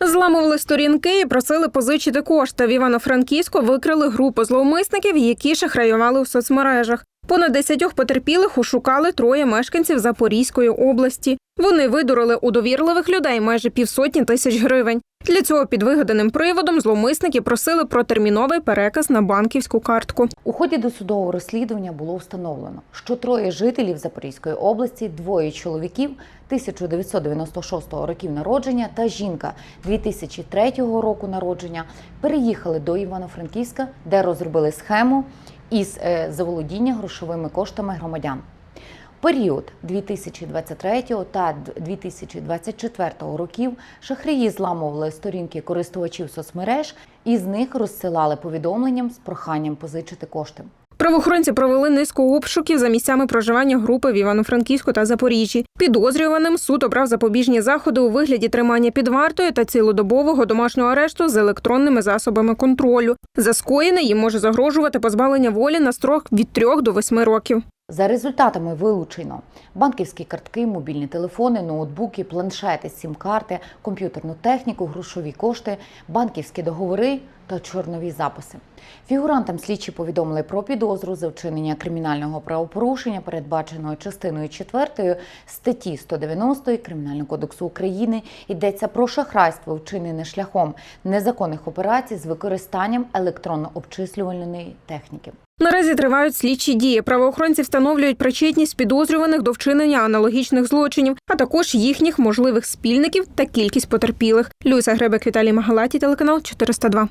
Зламували сторінки і просили позичити кошти. В Івано-Франківську викрили групу зловмисників, які шахраювали у соцмережах. Понад десятьох потерпілих ушукали троє мешканців Запорізької області. Вони видурили у довірливих людей майже півсотні тисяч гривень. Для цього під вигаданим приводом зловмисники просили про терміновий переказ на банківську картку. У ході досудового розслідування було встановлено, що троє жителів Запорізької області, двоє чоловіків 1996 років народження та жінка 2003 року народження переїхали до Івано-Франківська, де розробили схему із е, заволодіння грошовими коштами громадян. Період 2023 та 2024 років шахраї зламували сторінки користувачів соцмереж і з них розсилали повідомленням з проханням позичити кошти. Правоохоронці провели низку обшуків за місцями проживання групи в Івано-Франківську та Запоріжжі. Підозрюваним суд обрав запобіжні заходи у вигляді тримання під вартою та цілодобового домашнього арешту з електронними засобами контролю. За скоєне їм може загрожувати позбавлення волі на строк від 3 до 8 років. За результатами вилучено банківські картки, мобільні телефони, ноутбуки, планшети, сім-карти, комп'ютерну техніку, грошові кошти, банківські договори та чорнові записи. Фігурантам слідчі повідомили про підозру за вчинення кримінального правопорушення, передбаченого частиною 4 статті 190 Кримінального кодексу України. Йдеться про шахрайство, вчинене шляхом незаконних операцій з використанням електронно-обчислювальної техніки. Наразі тривають слідчі дії. Правоохоронці встановлюють причетність підозрюваних до вчинення аналогічних злочинів, а також їхніх можливих спільників та кількість потерпілих. Люся Гребек, Віталій Магалаті, телеканал 402.